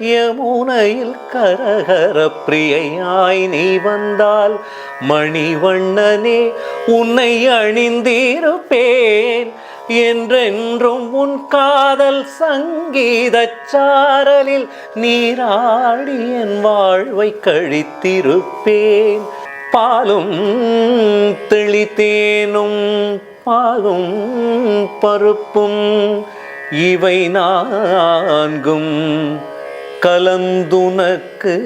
யமுனையில் கரகர பிரியையாய் நீ வந்தால் மணிவண்ணனே உன்னை அணிந்திருப்பேன். என்றென்றும் உன் காதல் சங்கீதச் சாரலில் நீராடி என் வாழ்வை கழித்திருப்பேன். பாலும் தெளித்தேனும் பாலும் பருப்பும் இவை நான்கும். கலந்துனக்கு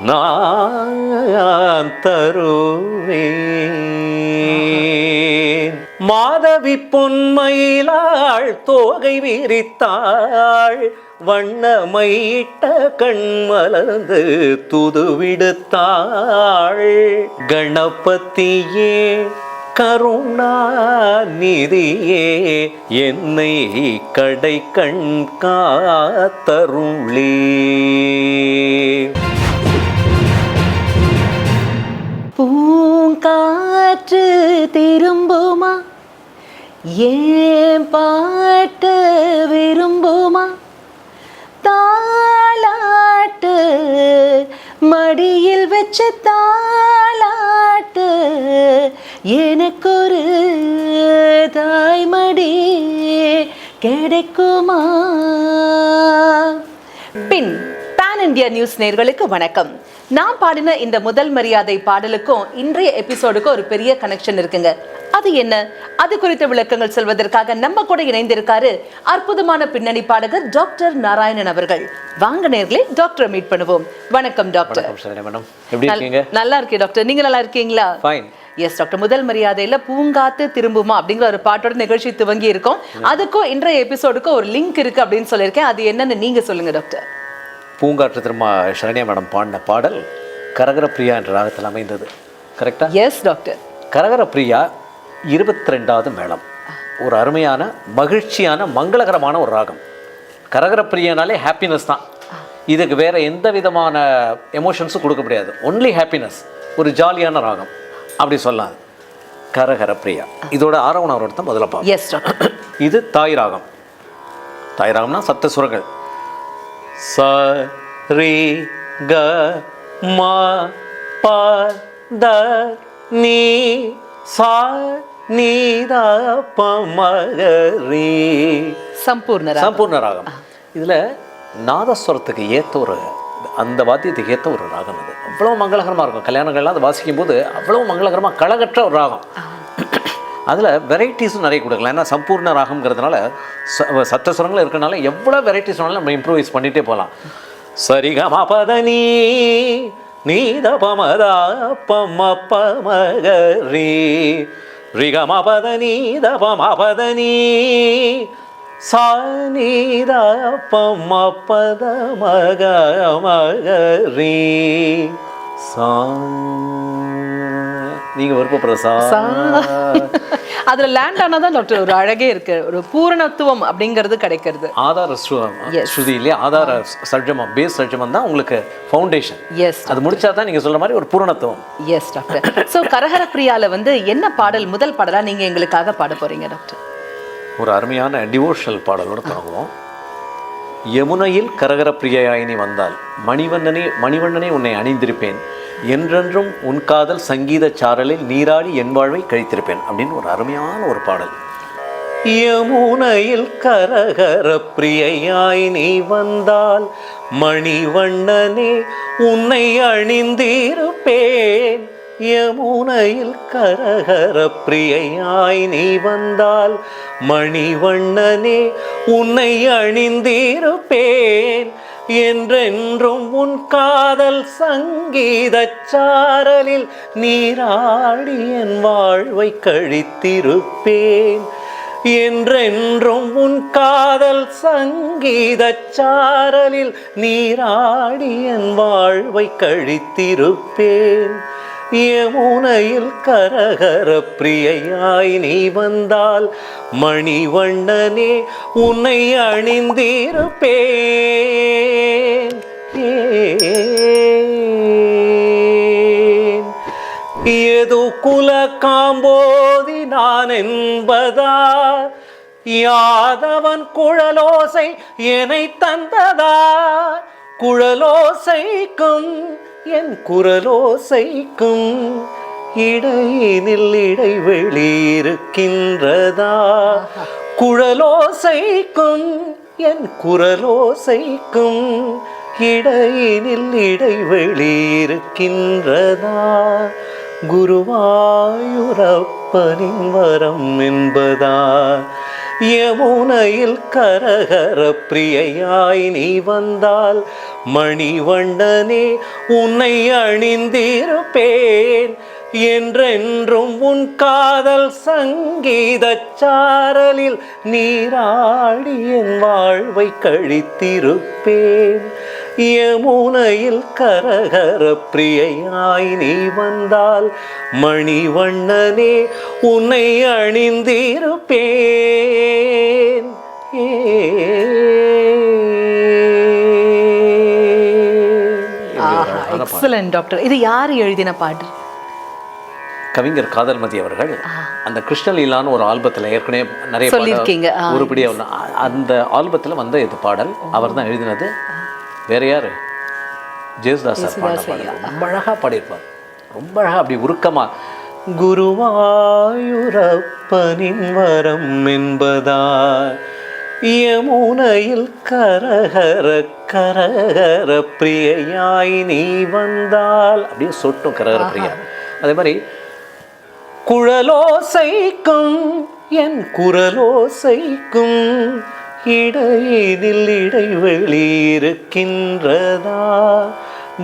நான் தருவேன். மாதவி பொன்மயிலாள் தோகை விரித்தாள் வண்ணமையிட்ட கண் மலர்ந்து துதுவிடுத்தாள். கணபத்தியே கருணாநிதியே என்னை கடை கண் காத்தருளே. பூங்காற்று திரும்புமா? ஏன் பாட்டு விரும்புமா? தாளாட்டு மடியில் வச்ச தாளாட்டு எனக்கொரு தாய்மடி கிடைக்குமா? பின் பேன் இந்தியா நியூஸ் நேர்களுக்கு வணக்கம். நான் பாடின இந்த முதல் மரியாதை பாடலுக்கும் இன்றைய எபிசோடுக்கும் ஒரு பெரிய கனெக்ஷன் இருக்குங்க. அது என்ன? அது குறித்த விளக்கங்கள் சொல்வதற்காக நம்ம கூட இணைந்திருக்காரு அற்புதமான பின்னணி பாடகர் டாக்டர் நாராயணன் அவர்கள். வாங்க நேர்களே டாக்டரை மீட் பண்ணுவோம். வணக்கம் டாக்டர். நல்லா இருக்கேன் டாக்டர். நீங்க நல்லா இருக்கீங்களா? Yes doctor. முதல் மரியாதையில பூங்காத்து திரும்புமா அப்படிங்கிற ஒரு பாட்டோட நிகழ்ச்சி துவங்கி இருக்கோம். அதுக்கும் இன்றைய எபிசோடுக்கும் ஒரு லிங்க் இருக்கு அப்படின்னு சொல்லியிருக்கேன். அது என்னன்னு நீங்க சொல்லுங்க டாக்டர். பூங்காற்று திரும்ப சரண்யா மேடம் பாடின பாடல் கரகர பிரியா என்ற ராகத்தில் அமைந்தது. கரெக்டா எஸ் டாக்டர். கரகர பிரியா இருபத்தி ரெண்டாவது மேளம். ஒரு அருமையான மகிழ்ச்சியான மங்களகரமான ஒரு ராகம். கரகர பிரியானாலே ஹாப்பினஸ் தான். இதுக்கு வேற எந்த விதமான எமோஷன்ஸும் கொடுக்க முடியாது. ஒன்லி ஹாப்பினஸ் ஒரு ஜாலியான ராகம். அப்படி சொல்லலாம். கரகர பிரியா இதோட ஆரவணம் தான் முதல்ல பார்ப்போம். இது தாய் ராகம். தாய் ராகம்னா சப்த சுரங்கள். ச ரி க ம ப த நீ சா நீ த ப ம க ரீ சம்பூர்ணரா சம்பூர்ண ராகம் இதில் நாதஸ்வரத்துக்கு ஏற்ற ஒரு அந்த வாத்தியத்துக்கு ஏற்ற ஒரு ராகம் இது. அவ்வளோ மங்களகரமாக இருக்கும். கல்யாணங்கள்லாம் அதை வாசிக்கும் போது அவ்வளோ மங்களகரமாக களகற்ற ஒரு ராகம். அதில் வெரைட்டிஸும் நிறைய கொடுக்கலாம். ஏன்னா சம்பூர்ண ராகம்ங்கிறதுனால ச- சப்தஸ்வரங்கள் இருக்கிறனால எவ்வளோ வெரைட்டிஸ் வேணாலும் நம்ம இம்ப்ரூவைஸ் பண்ணிகிட்டே போகலாம். சரிகம பதனி நீத பமதா பம பமகரி ரிகம பதனீத பம பதனி சானித பம பத மக மகரி சா நீங்க விருப்பப்படுற சா. அதுல லேண்ட் ஆனாதான் டாக்டர் ஒரு அழகே இருக்கு. ஒரு பூரணத்துவம் அப்படிங்கிறது கிடைக்கிறது. ஆதார. ஸ்ருதி இல்லையா? ஆதார சர்ஜமம் பேஸ் சர்ஜமம் தான் உங்களுக்கு ஃபவுண்டேஷன் எஸ் அது முடிச்சா தான் நீங்க சொல்ற மாதிரி ஒரு பூரணத்துவம். எஸ் டாக்டர் சோ கரஹர பிரியால வந்து என்ன பாடல் முதல் பாடலா நீங்க எங்களுக்காக பாட போறீங்க டாக்டர் ஒரு அருமையான டிவோஷனல் பாடலோட தொடங்குவோம். யமுனையில் கரகர பிரியயாயினி வந்தால் மணிவண்ணனே மணிவண்ணனே உன்னை அணிந்திருப்பேன். என்றென்றும் உன் காதல் சங்கீத சாரலில் நீராடி என் வாழ்வை கழித்திருப்பேன் அப்படின்னு ஒரு அருமையான ஒரு பாடல். யமுனையில் கரகர பிரியையாய் நீ வந்தால் மணிவண்ணனே உன்னை அணிந்திருப்பேன். யமுனையில் கரகர பிரியையாய் நீ வந்தால் மணிவண்ணனே உன்னை அணிந்திருப்பேன். என்றென்றும் உன் காதல் சங்கீதச் சாரலில் நீராடி என் வாழ்வை கழித்திருப்பேன். என்றென்றும் உன் காதல் சங்கீதச் சாரலில் நீராடி என் வாழ்வை கழித்திருப்பேன். யமுனையில் கரகர பிரியையாய் நீ வந்தால் மணிவண்ணனே உன்னை அணிந்திருப்பேன். ஏது குல காம்போதி நான் என்பதா? யாதவன் குழலோசை என்னை தந்ததா? குழலோசைக்கும் என் குரலோசைக்கும் இடையினில் இடைவெளி இருக்கின்றதா குழலோசைக்கும் என் குரலோசைக்கும் இடையினில் இடைவெளி இருக்கின்றதா குருவாயூரப்பனின் வரம் என்பதா? யமுனையில் கரகர பிரியையாய் நீ வந்தால் மணிவண்ணனே உன்னை அணிந்திருப்பேன். என்றென்றும் உன் காதல் சங்கீத சாரலில் நீராடி என் வாழ்வை கழித்திருப்பேன். யமுனையில் கரகர பிரியையாய் நீ வந்தால் மணிவண்ணனே உன்னை அணிந்திருப்பேன். எக்ஸலன்ட் டாக்டர் இது யார் எழுதின பாட்டு? கவிஞர் காதல்மதி அவர்கள். அந்த கிருஷ்ணலீலான்னு ஒரு ஆல்பத்தில் ஏற்கனவே நிறைய சொல்லியிருக்கீங்க. ஆ, உருப்படி அந்த ஆல்பத்தில் வந்த இது பாடல். அவர் தான் எழுதினது. வேற யாரு? ஜேசுதாஸ் பாடல். ரொம்ப அழகா பாடியிருப்பார். ரொம்ப அழகா அப்படி உருக்கமா குருவாயூரப்பனின் வரம் என்பதா யமுனையில் கரகர கரகர பிரியையாய் நீ வந்தால். அப்படியே சொட்டும் கரகர பிரியா. அதே மாதிரி குழலோசைக்கும் என் குரலோசைக்கும் இடையினில் இடைவெளி இருக்கின்றதா?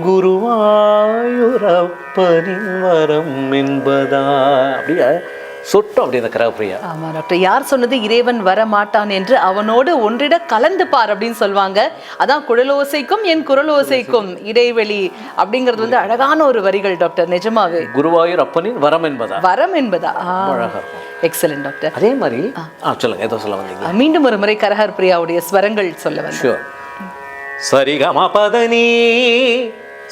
குருவாயூரப்பனின் வரம் என்பதா? அப்படியே சொட்டும் அப்படி அந்த கரகப்பிரியா. ஆமா டாக்டர். யார் சொன்னது? இறைவன் வர மாட்டான் என்று அவனோடு ஒன்றிட கலந்து பார் அப்படின்னு சொல்லுவாங்க அதான் குழலோசைக்கும் என் குரலோசைக்கும் இடைவெளி அப்படிங்கிறது வந்து அழகான ஒரு வரிகள் டாக்டர். நிஜமாவே. குருவாயூர் அப்பனின் வரம் என்பதா? வரம் என்பதா? அழகா இருக்கும். Excellent doctor. அதே மாதிரி ஆ. சொல்லுங்க. ஏதோ சொல்ல வந்தீங்க. மீண்டும் ஒரு முறை கரஹர் பிரியாவுடைய ஸ்வரங்கள் சொல்ல வந்து சரிகம பதனி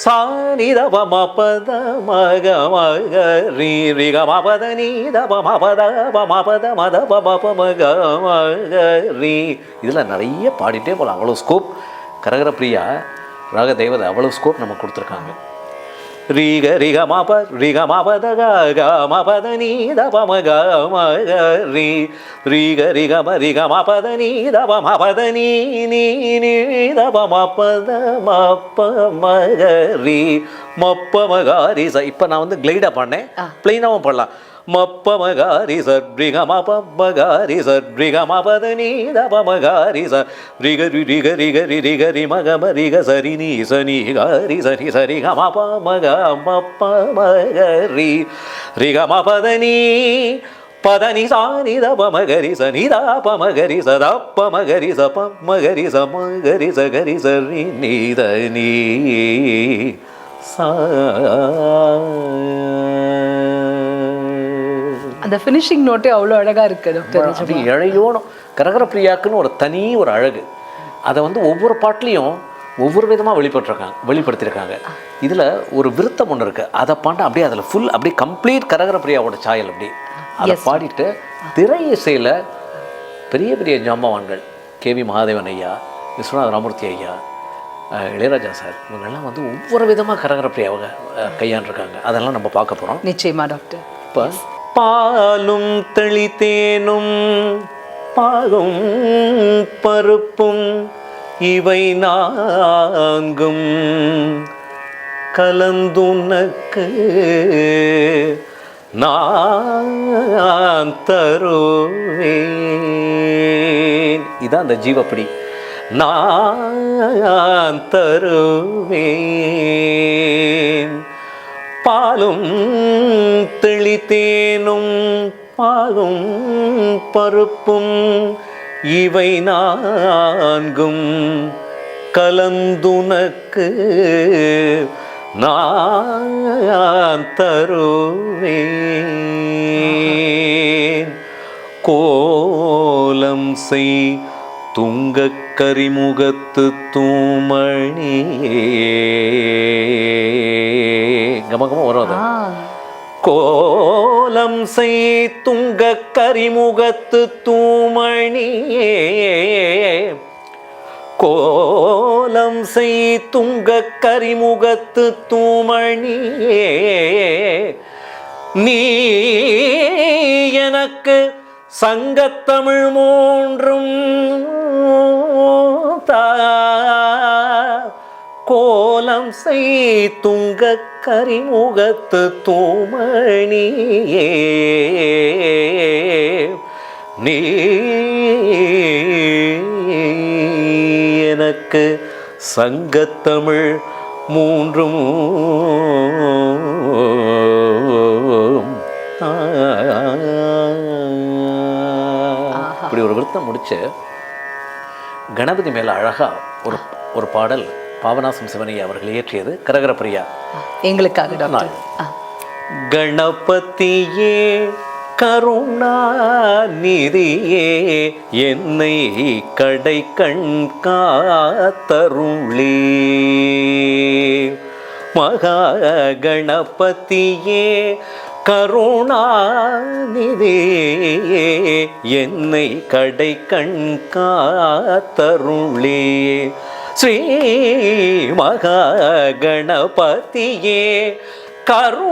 சானித பம பத மக மக ரீ ரிகம பதனி தப ம பத பம பத மத பம பமக மக ரீ இதில் நிறைய பாடிட்டே போகலாம் அவ்வளோ ஸ்கோப் கரகர பிரியா ராக தெய்வதை அவ்வளோ ஸ்கோப் நமக்கு கொடுத்துருக்காங்க. ரீக ரிக மப ரிக மபத க க நீ தப மக மக ரீ ரீக ரிக ம ரிக மபத நீ தப மபத நீ நீ நீ தப மபத மப்ப மக ரீ மப்ப மகாரி ச இப்போ நான் வந்து கிளைடாக பண்ணேன் பிளெயினாகவும் பண்ணலாம் மப்ப மகாரி சர் ரிக மப மகாரி சர் ரிக மபத நீ தப மகாரி ச ரிக ரி ரிக ரிக ரி ரிக ரி மக ம ரிக சரி நீ சனி காரி சரி சரி க மப அந்த ஃபினிஷிங் நோட்டே அவ்வளோ அழகா இருக்கு டாக்டர் இழையோடும் கரகர பிரியாக்குன்னு ஒரு தனி ஒரு அழகு. அதை வந்து ஒவ்வொரு பாட்டுலையும் ஒவ்வொரு விதமாக வெளிப்பட்டிருக்காங்க வெளிப்படுத்தியிருக்காங்க. இதில் ஒரு விருத்தம் ஒன்று இருக்குது அதை பாண்டா அப்படியே அதில் ஃபுல் அப்படியே கம்ப்ளீட் கரகர பிரியாவோட சாயல் அப்படி. அதை பாடிட்டு திரை இசையில் பெரிய பெரிய ஜாம்பவான்கள் கேவி மகாதேவன் ஐயா விஸ்வநாத ராமூர்த்தி ஐயா இளையராஜா சார் இவங்கெல்லாம் வந்து ஒவ்வொரு விதமாக கரகர பிரியாவை கையாண்டிருக்காங்க. அதெல்லாம் நம்ம பார்க்க போகிறோம் நிச்சயமா டாக்டர் இப்ப பாலும் தெளித்தேனும் பாகும் பருப்பும் இவை நான்கும். கலந்துனக்கு நான் தருவேன். இதான் அந்த ஜீவப்படி. நான் தருவேன். பாலும் தெளித்தேனும் பாலும் பருப்பும் இவை நான்கும் கலந்துனக்கு நான் தருவேன். கோலம் செய் துங்க கரிமுகத்து தூமணியே. கமகமாக வரும் அது கோலம் செய் துங்க கரிமுகத்து தூமணியே கோலம் செய் துங்க கரிமுகத்து தூமணியே நீ எனக்கு சங்கத்தமிழ் மூன்றும் தா கோலம் செய் துங்க கரிமுகத்து தூமணியே. நீ எனக்கு சங்கத்தமிழ் மூன்றும் இப்படி ஒரு விருத்தம் முடிச்சு கணபதி மேல அழகா ஒரு ஒரு பாடல் பாபநாசம் சிவனையா அவர்கள் இயற்றியது கரகரப்பிரியா. எங்களுக்காக. கணபதியே கருணாநிதியே என்னை கடை கண் காத்தருளே. மகா கணபதியே கருணாநிதியே என்னை கடை கண் காத்தருளே. ஸ்ரீ மகாகணபதியே கருணாநிதியே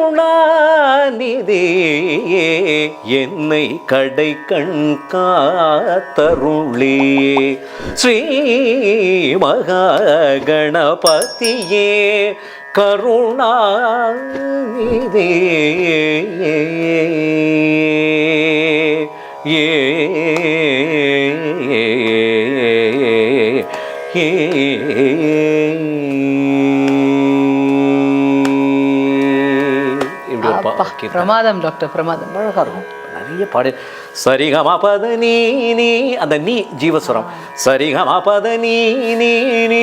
என்னை கடை கண் காத்தருளே ஸ்ரீ மகாகணபதியே கருணாநிதியே ஏ ஏ ஏ பிரமாதம் டாக்டர் பிரமாதம். அழகா இருக்கும். நிறைய பாடு. சரிகமா பத நீ நீ அந்த நீ ஜீவஸ்வரம். சரிகமா பத நீ நீ நீ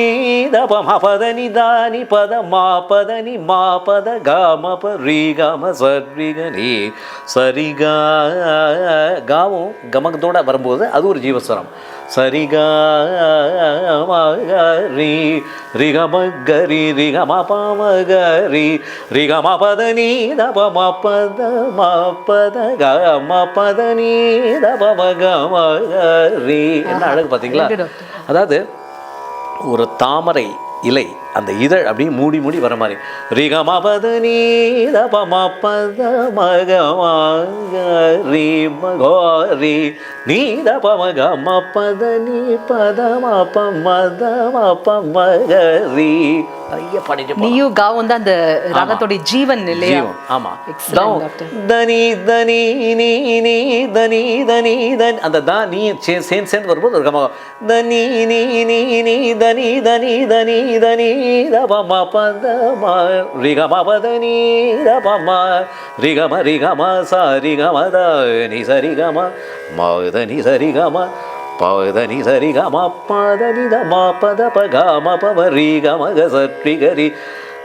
தப மா பத நி தானி பத மா பத நி மா பத காம ப ரீ காம சரிக நீ. சரிகா காவும் கமகத்தோட வரும்போது அது ஒரு ஜீவஸ்வரம். சரிகா ரீ ரிகம கரி ரிகம பாம கரி ரிகம பத நீ தப ம பத ம பத கம பத நீ தப ம கம கரி என்ன அழகு பார்த்தீங்களா. அதாவது ஒரு தாமரை இலை அந்த இதழ் அப்படியே மூடி மூடி வர மாதிரி. ரிகம பத நீ தப ம பத மக ரீ மகோ ரீ நீ தப மக ம பத நீ பத ம ப மத ம ப மக ரீ ஐயா பாடிட்டு. நீயும் காவும் தான் அந்த ராகத்தோட ஜீவன் இல்லையா ஆமா. தனி தனி நீ நீ தனி தனி தனி. அந்த தா நீ சேர்ந்து சேர்ந்து வரும்போது ஒரு கமகம். தனி நீ நீ நீ தனி தனி தனி தனி தபம பத ம ரிகம பத நீ தபம ரிகம ரிகம ச ரிகம த நி சரிகம மத நி சரிகம பதனி சரி கம பதனி த ம பத ப க ம ப வ ரி க ம க ச ரி க ரி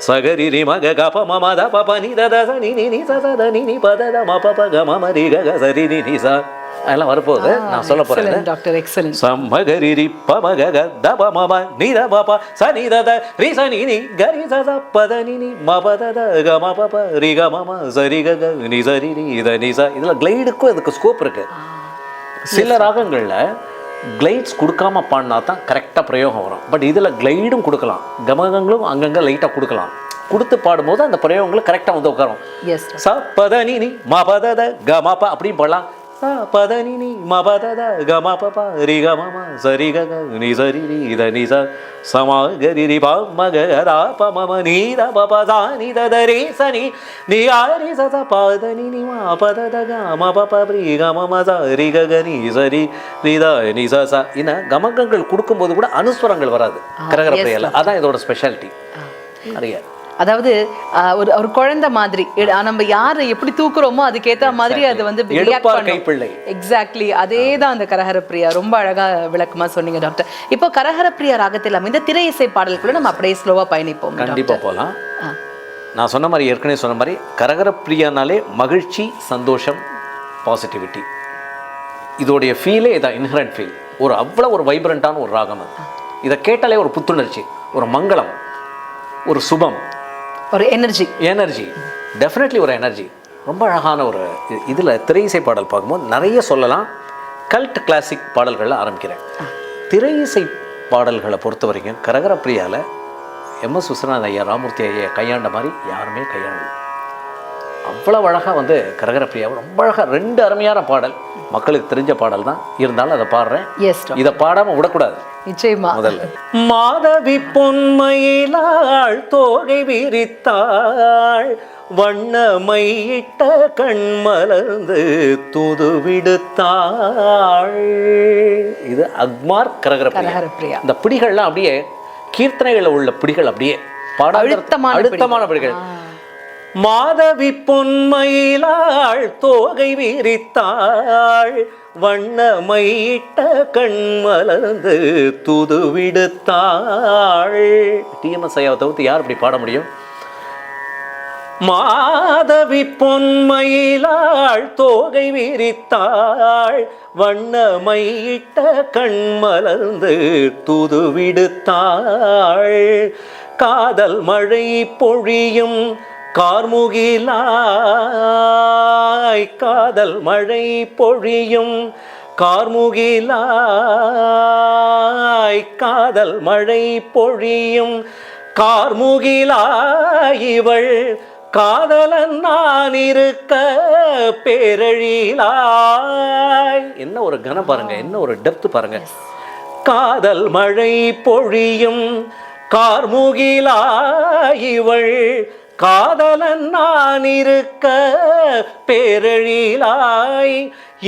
சகரி ரி ம க ரி ரி அதெல்லாம் வரப்போகுது. நான் சொல்ல போறேன் டாக்டர் எக்ஸலன்ட் சம்மகரி ரி ப ம க க த ப ம ம நி த ப ப ச நி த த ரி ச நி நி ரி த நி நி த க ம ப ப ரி க ம ம ச ரி க க நி ச ரி நி த நி ச இதுல கிளைடுக்கும் இதுக்கு ஸ்கோப் இருக்கு. சில ராகங்களில் கிளைட்ஸ் கொடுக்காம பாடினா தான் கரெக்டாக பிரயோகம் வரும். பட் இதில் கிளைடும் கொடுக்கலாம். கமகங்களும் அங்கங்கே லைட்டாக கொடுக்கலாம். கொடுத்து பாடும்போது அந்த பிரயோகங்கள் கரெக்டாக வந்து உட்காரும். எஸ் ச பத நி நி ம பத த க ம ப அப்படின்னு பாடலாம். ச பத நி ம ரி க ம ம ச ரி க க நி ச ரி ரி த நி ச ச ம க ரி ரி ப ம க ர ப ம ம நீ த ப ப ச நி த த ரி ச நி நீ ஆ ரி ச ச ப த நி ம ரி க ம ச ரி க க நி ச ரி ரி த நி ச ச இன்ன கமகங்கள் கொடுக்கும்போது கூட அனுஸ்வரங்கள் வராது கரகர பிரியல அதான் இதோட ஸ்பெஷாலிட்டி நிறைய அதாவது ஒரு ஒரு குழந்தை மாதிரி. நம்ம யாரை எப்படி தூக்குறோமோ அதுக்கேத்த மாதிரி அது வந்து. எக்ஸாக்ட்லி அதே தான் அந்த கரஹர பிரியா. ரொம்ப அழகா விளக்கமா சொன்னீங்க டாக்டர் இப்போ கரஹர பிரியா ராகத்தில் அமைந்த திரை இசை பாடல்குள்ள நம்ம அப்படியே ஸ்லோவா பயணிப்போம் கண்டிப்பா போகலாம். நான் சொன்ன மாதிரி ஏற்கனவே சொன்ன மாதிரி கரகர பிரியானாலே மகிழ்ச்சி சந்தோஷம் பாசிட்டிவிட்டி இதோடைய ஃபீலே இதான் இன்ஹரண்ட் ஃபீல் ஒரு அவ்வளோ ஒரு வைப்ரண்ட்டான ஒரு ராகம் அது. இதை கேட்டாலே ஒரு புத்துணர்ச்சி ஒரு மங்களம் ஒரு சுபம். ஒரு எனர்ஜி எனர்ஜி டெஃபினெட்லி ஒரு எனர்ஜி ரொம்ப அழகான ஒரு இதில் திரையிசை பாடல் பார்க்கும்போது நிறைய சொல்லலாம். கல்ட் கிளாசிக் பாடல்களில் ஆரம்பிக்கிறேன். திரையிசை பாடல்களை பொறுத்த வரைக்கும் கரகர பிரியால எம் எஸ் விஸ்வநாத ஐயா ராமூர்த்தி ஐயா கையாண்ட மாதிரி யாருமே கையாளல அவ்வளவு அழகாக வந்து கரகர பிரியாவை ரொம்ப அழகாக ரெண்டு அருமையான பாடல். மக்களுக்கு தெரிஞ்ச பாடல் தான். இருந்தாலும் அதை பாடுறேன். எஸ் இதை பாடாமல் விடக்கூடாது. நிச்சயமா. முதல்ல. மாதவி பொன்மையிலாள் தோகை விரித்தாள். வண்ணமையிட்ட கண் மலர்ந்து துது விடுத்தாள் இது அக்மார் கரகர பிரியா. கரகர பிரியா. இந்த பிடிகள்லாம் அப்படியே கீர்த்தனைகளில் உள்ள பிடிகள் அப்படியே அழுத்தமான அழுத்தமான பிடிகள். மாதவி பொன்மயிலாள் தோகை விரித்தாள். வண்ணமையிட்ட கண் மலர்ந்து துது விடுத்தாள் டிஎம்எஸ் ஐயாவை தவிர்த்து யார் இப்படி பாட முடியும்? மாதவி பொன்மயிலாள் தோகை விரித்தாள். வண்ணமையிட்ட கண் மலர்ந்து துது விடுத்தாள் காதல் மழை பொழியும் கார்முகிலாய் காதல் மழை பொழியும். கார்முகிலாய் காதல் மழை பொழியும். கார்முகிலாய் இவள் காதலன் நான் இருக்க பேரழிலாய். என்ன ஒரு கனம் பாருங்க என்ன ஒரு டெப்த் பாருங்க. காதல் மழை பொழியும். கார்முகிலாய் இவள் காதலன் நான் இருக்க பேரழிலாய்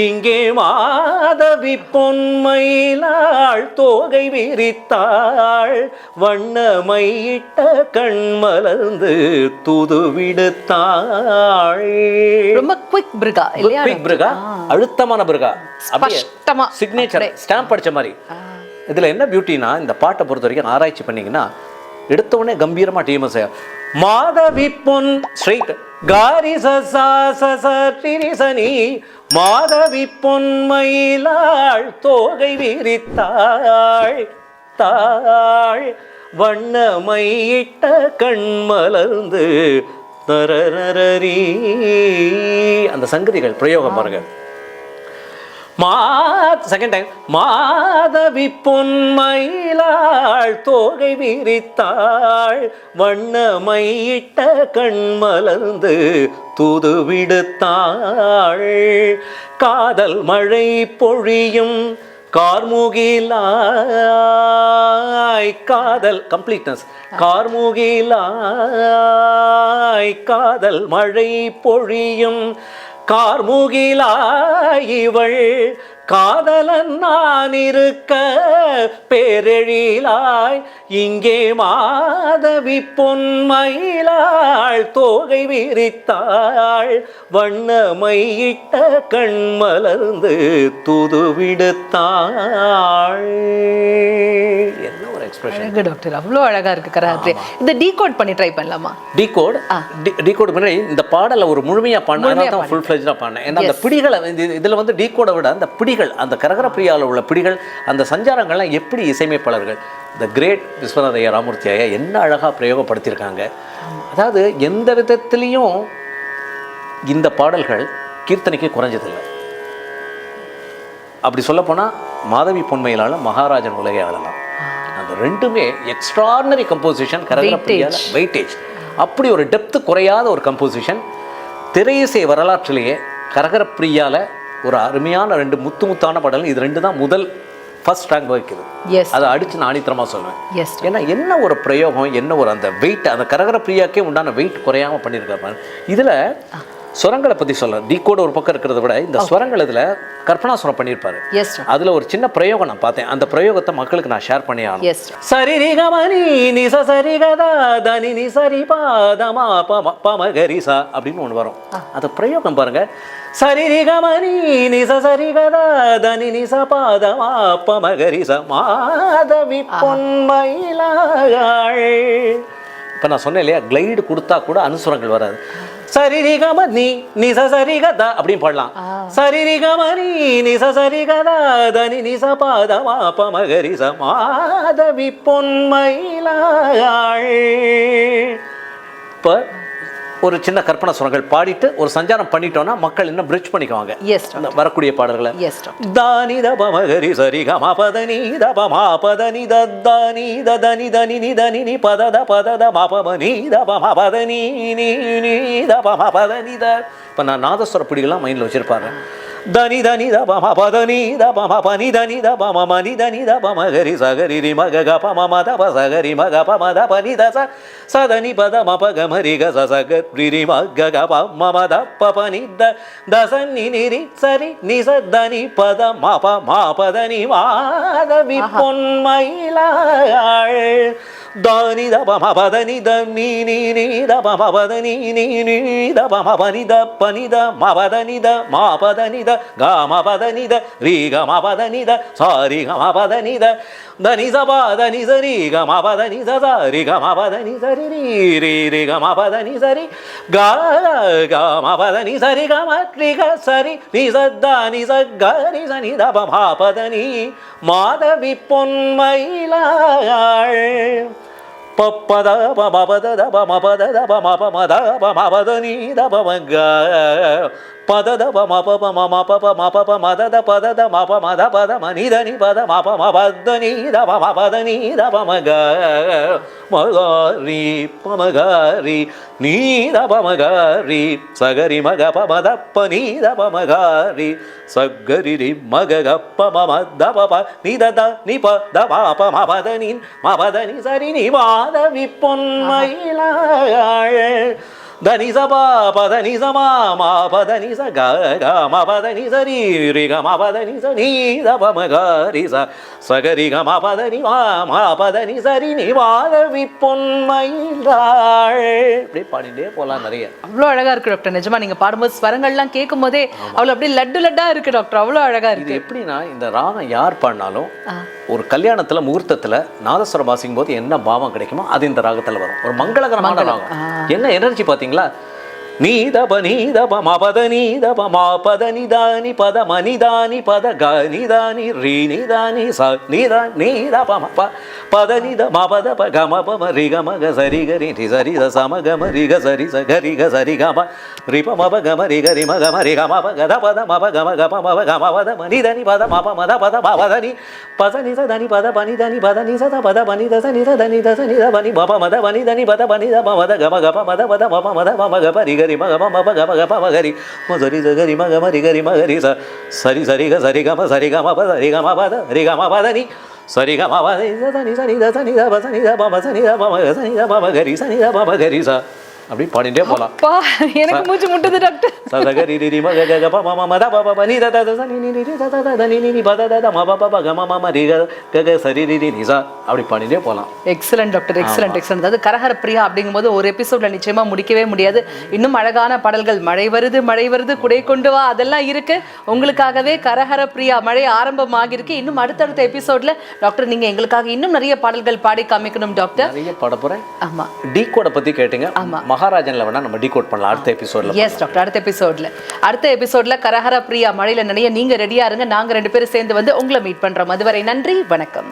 இங்கே மாதவி பொன்மயிலாள் தோகை விரித்தாள் வண்ணமையிட்ட கண் மலர்ந்து துது விடுத்தாள் ரொம்ப குவிக் பிருகா இல்லையா? பிக் பிருகா அழுத்தமான பிருகா ஸ்பஷ்டமா. சிக்னேச்சர் ஸ்டாம்ப் அடிச்ச மாதிரி. இதுல என்ன பியூட்டினா இந்த பாட்டை பொறுத்த வரைக்கும் ஆராய்ச்சி பண்ணீங்கன்னா எடுத்த கம்பீரமாக கம்பீரமா டிஎம்எஸ் மாதவி பொன் ஸ்ட்ரைட் காரி சனி மாதவி பொன்மயிலாள் தோகை விரித்தாள். தாள். வண்ணமையிட்ட கண் மலர்ந்து அந்த சங்கதிகள் பிரயோகம் பாருங்க. மா செகண்ட் டைம் மாதவி பொன்மயிலாள் தோகை விரித்தாள். வண்ணமையிட்ட கண் மலர்ந்து தூது விடுத்தாள் காதல் மழை பொழியும் கார்முகிலாய். காதல் கம்ப்ளீட்னஸ் கார்முகிலாய். காதல் மழை பொழியும் கார்முகிலாய் இவள் காதலன் நான் இருக்க பேரெழிலாய் இங்கே மாதவி பொன்மயிலாள் தோகை விரித்தாள் வண்ணமையிட்ட கண் மலர்ந்து துது என்ன ஒரு எக்ஸ்பிரஷன் அழகு டாக்டர் அவ்வளோ அழகா இருக்கு கராத்தே இதை டீகோட் பண்ணி ட்ரை பண்ணலாமா? டீகோட் டீகோட் பண்ணி இந்த பாடலை ஒரு முழுமையா பண்ண தான் ஃபுல் ஃப்ளெஜ்டாக பண்ணேன். ஏன்னா அந்த பிடிகளை இந்த- இதுல வந்து டீகோடை விட அந்த பிடிகள் அந்த கரகர பிரியாவில் உள்ள பிடிகள் அந்த சஞ்சாரங்கள்லாம் எப்படி இசையமைப்பாளர்கள்? த கிரேட் விஸ்வநாத ஐயா ராமூர்த்தி ஐயா என்ன அழகா பிரயோகப்படுத்தியிருக்காங்க. அதாவது எந்த விதத்திலையும் இந்த பாடல்கள் கீர்த்தனைக்கு குறைஞ்சதில்லை. அப்படி சொல்லப்போனால் மாதவி பொன்மையிலால மகாராஜன் உலகை ஆளலாம். ரெண்டுமே எக்ஸ்ட்ராடினரி கம்போசிஷன் கரகர பிரியால வெயிட்டேஜ் அப்படி ஒரு டெப்த் குறையாத ஒரு கம்போசிஷன் திரையிசை வரலாற்றிலேயே கரகர பிரியால ஒரு அருமையான ரெண்டு முத்து முத்தான பாடல் இது ரெண்டு தான் முதல் ஃபர்ஸ்ட் ரேங்க் வகிக்குது. எஸ் அதை அடிச்சு நான் ஆணித்தரமாக சொல்லுவேன் எஸ் ஏன்னா என்ன ஒரு பிரயோகம் என்ன ஒரு அந்த வெயிட் அந்த கரகர பிரியாக்கே உண்டான வெயிட் குறையாம பண்ணியிருக்காரு இதில் ஸ்வரங்களை பற்றி சொல்ல டீகோடு ஒரு பக்கம் இருக்கிறத விட இந்த ஸ்வரங்கள் இதில் கற்பனா சுரம் பண்ணியிருப்பாரு. எஸ் அதில் ஒரு சின்ன பிரயோகம் நான் பார்த்தேன். அந்த பிரயோகத்தை மக்களுக்கு நான் ஷேர் பண்ணி ஆகணும். சரி ரிகமணி நிச சரி கதா தனி நி சரி பாதமா பம கரிசா அப்படின்னு ஒன்று வரும். அந்த பிரயோகம் பாருங்க. சரி ரிகமணி நிச சரி கதா தனி நிச பாதமா பம கரிசா மாதவி பொன்மயிலாள் இப்போ நான் சொன்னேன் இல்லையா கிளைடு கொடுத்தா கூட அனுசுரங்கள் வராது. சரிரிகம நீ நிச சரிகதா அப்படின்னு பாடலாம். சரிரிகம நீ நிச சரிகதா தனி நிச பாதமா பமகரி மாதவி பொன்மயிலாள் இப்போ ஒரு சின்ன கற்பனை சுரங்கள் பாடிட்டு ஒரு சஞ்சாரம் பண்ணிட்டோம்னா மக்கள் இன்னும் பிரிட்ஜ் பண்ணிக்குவாங்க. வரக்கூடிய பாடல்களை. தானி தப மகரி சரி கம பதனி தப மா பதனி தனி தனி தனி நி தனி நி பத த பத த ம ப நீ தப ம பதனி நீ நீ தப ம பதனி த. இப்போ நான் நாதஸ்வர பிடிகள்லாம் மைண்டில் வச்சிருப்பாரு தனி தனி தப ம பதனி தப ம பனி தனி தப ம மனி தனி தப மகரி சகரி ரி மக க ப ம ம தப சகரி மக ப ம த பனி த ச சதனி பத ம ப க மரி க ச ச க ரி ரி ம க க ப ம ம த ப ப நி த த ச நி நி ரி சரி நி ச த நி பத ம ப ம பத நி மாதவி பொன்மயிலாள் தானி த ப ம பத நி த நீ நீ நீ த ப ம பத நீ நீ நீ த ப ம ப நி த ப நி த ம பத நி த ம பத நி த க ம பத நி த ரி க ம பத நி த ச ரி க ம பத நி த த நி ச ப த நி ச ரி க ம பத நி ச ச ரி க ம பத நி ச ரி ரி ரி ரி க ம பத நி ச ரி க க ம பத நி ச ரி க ம ரி க ச ரி நி ச த நி ச க நி ச பதத த ப ம பத நி மாதவி மத பத த பம பத த ம ப மத பத ம பமக மகாரி பமகாரி நீ த பமகாரி சகரி மக ப மத நீ த பமகாரி சகரி மக கப்ப ப ம ம த ப நீ த த நீ ப த ம ப ம சரி நீ மாதவி பொன்மயிலாள் தனி சபா பத நி சமா மா பத நி ச க க ம பத நி ச ரி ரி க ம பத நி ச நீ த ப ம க ரி ச ச க ரி க ம பத நி பத மாதவி பொன்மயிலாள் இப்படி பாடிட்டே போகலாம் நிறைய அவ்வளோ அழகா இருக்கு டாக்டர் நிஜமா நீங்க பாடும்போது ஸ்வரங்கள்லாம் கேட்கும் போதே அவ்வளோ அப்படியே லட்டு லட்டா இருக்கு டாக்டர் அவ்வளோ அழகா இருக்கு. எப்படின்னா இந்த ராகம் யார் பாடினாலும். ஒரு கல்யாணத்துல முகூர்த்தத்துல நாதஸ்வரம் வாசிக்கும் போது என்ன பாவம் கிடைக்குமோ அது இந்த ராகத்துல வரும். ஒரு மங்களகரமான ராகம். என்ன எனர்ஜி பாத்தீங்களா நீ நீதப நீ தப மபத நீ நிதானி பத மனிதானி பத க நிதானி ரீ நிதானி ச நிதா நீ ப பத நித ம ப க ம ப ரி க க சரி க ரி சரி ச ச ம க ரி க சரி ச க ரி க சரி க ரி ப ம ப க ம ரி க ரி ம க ம ரி க ம ப க பத ப த ம ப க ம க ப ம ப பத ம ப த ம நி த நி ப த ம ப ம த ப த ம ப த நி ப ச நி ச த நி ப த ப நி ச த ப த ப நி ச நி ச நி ச நி த ப நி ப ப ம த ப நி த நி ப த ப நி த ரி க ரி ம க ப ம ப க ப க ப ம க ரி ம சரி ச க ரி ம க ம ரி க ரி ம க ரி ச சரி சரி க சரி க ம சரி க ம ப சரி க ம ப த ரி க ம ப த நி சரி க நி நி நி நி நி நி நி நி அப்படி பாடிட்டே போகலாம் எனக்கு மூச்சு முட்டுது டாக்டர் சதகரி ரி ரி ம க க ம ம த ப ப நி த த த நி நி ரி த த த நி நி நி ப த த ம ப ப ப க ம ம ம ரி க க க சரி ரி ரி நி சா அப்படி பாடிட்டே போகலாம் எக்ஸலன்ட் டாக்டர் எக்ஸலன்ட் எக்ஸலன்ட் அதாவது கரஹர பிரியா அப்படிங்கும்போது ஒரு எபிசோட்ல நிச்சயமா முடிக்கவே முடியாது. இன்னும் அழகான பாடல்கள் மழை வருது மழை வருது குடை கொண்டு வா அதெல்லாம் இருக்கு. உங்களுக்காகவே கரஹர பிரியா மழை ஆரம்பமாகிருக்கு இன்னும் அடுத்தடுத்த எபிசோட்ல டாக்டர் நீங்க எங்களுக்காக இன்னும் நிறைய பாடல்கள் பாடி காமிக்கணும் டாக்டர் நிறைய பாட போகிறேன் ஆமா. டீ கோடை பற்றி கேட்டீங்க. மகாராஜனில் வேணால் நம்ம டீ கோட் பண்ணலாம். அடுத்த எபிசோடில் எஸ் டாக்டர் அடுத்த எபிசோட்ல அடுத்த எபிசோட்ல கரஹர பிரியா மழையில நினைய நீங்க ரெடியா இருங்க. நாங்க ரெண்டு பேரும் சேர்ந்து வந்து உங்களை மீட் பண்றோம். அதுவரை நன்றி வணக்கம்.